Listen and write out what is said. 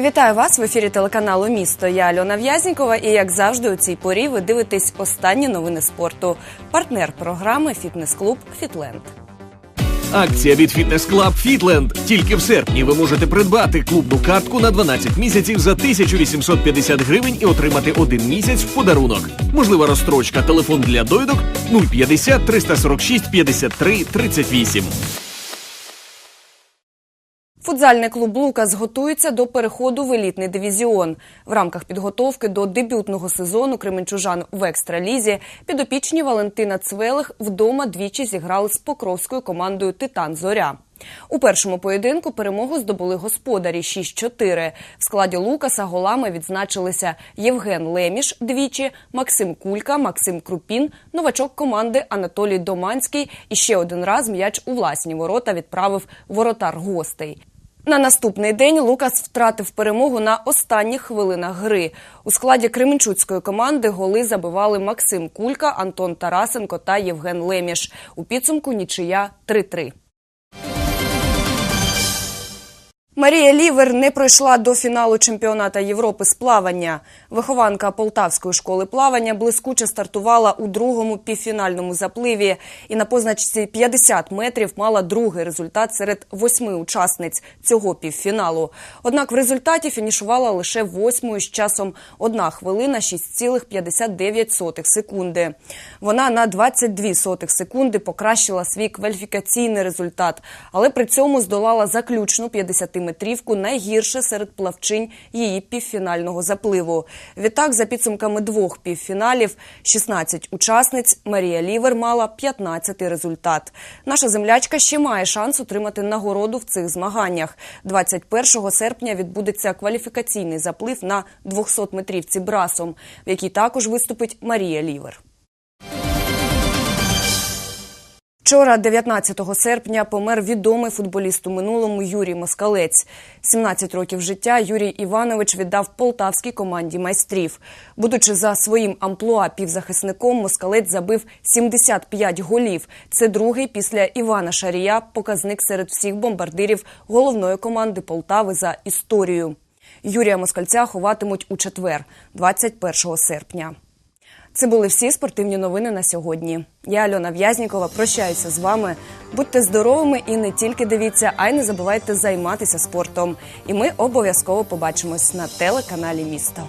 Вітаю вас в ефірі телеканалу Місто. Я Альона В'язнікова. І як завжди, у цій порі ви дивитесь останні новини спорту. Партнер програми Фітнес-клуб Фітленд. Акція від Фітнес Клаб Фітленд. Тільки в серпні ви можете придбати клубну картку на 12 місяців за 1850 гривень і отримати один місяць в подарунок. Можлива розстрочка. Телефон для довідок 050 346 53 38. Футзальний клуб Лукас готується до переходу в елітний дивізіон. В рамках підготовки до дебютного сезону Кременчужан в екстралізі підопічні Валентина Цвелих вдома двічі зіграли з покровською командою Титан Зоря. У першому поєдинку перемогу здобули господарі 6-4. В складі Лукаса голами відзначилися Євген Леміш двічі, Максим Кулька, Максим Крупін, новачок команди Анатолій Доманський і ще один раз м'яч у власні ворота відправив воротар гостей. На наступний день Лукас втратив перемогу на останніх хвилинах гри. У складі Кременчуцької команди голи забивали Максим Кулька, Антон Тарасенко та Євген Леміш. У підсумку нічия 3-3. Марія Лівер не пройшла до фіналу чемпіоната Європи з плавання. Вихованка Полтавської школи плавання блискуче стартувала у другому півфінальному запливі і на позначці 50 метрів мала другий результат серед восьми учасниць цього півфіналу. Однак в результаті фінішувала лише восьмою з часом 1 хвилина 6,59 секунди. Вона на 22 сотих секунди покращила свій кваліфікаційний результат, але при цьому здолала заключну 50-метрівку найгірше серед плавчинь її півфінального запливу. Відтак, за підсумками двох півфіналів, 16 учасниць Марія Лівер мала 15-й результат. Наша землячка ще має шанс отримати нагороду в цих змаганнях. 21 серпня відбудеться кваліфікаційний заплив на 200-метрівці брасом, в якій також виступить Марія Лівер. Вчора, 19 серпня, помер відомий футболіст у минулому Юрій Москалець. 17 років життя Юрій Іванович віддав полтавській команді майстрів. Будучи за своїм амплуа півзахисником, Москалець забив 75 голів. Це другий після Івана Шарія показник серед всіх бомбардирів головної команди Полтави за історію. Юрія Москальця ховатимуть у четвер, 21 серпня. Це були всі спортивні новини на сьогодні. Я Альона В'язнікова. Прощаюся з вами. Будьте здоровими і не тільки дивіться, а й не забувайте займатися спортом. І ми обов'язково побачимось на телеканалі Місто.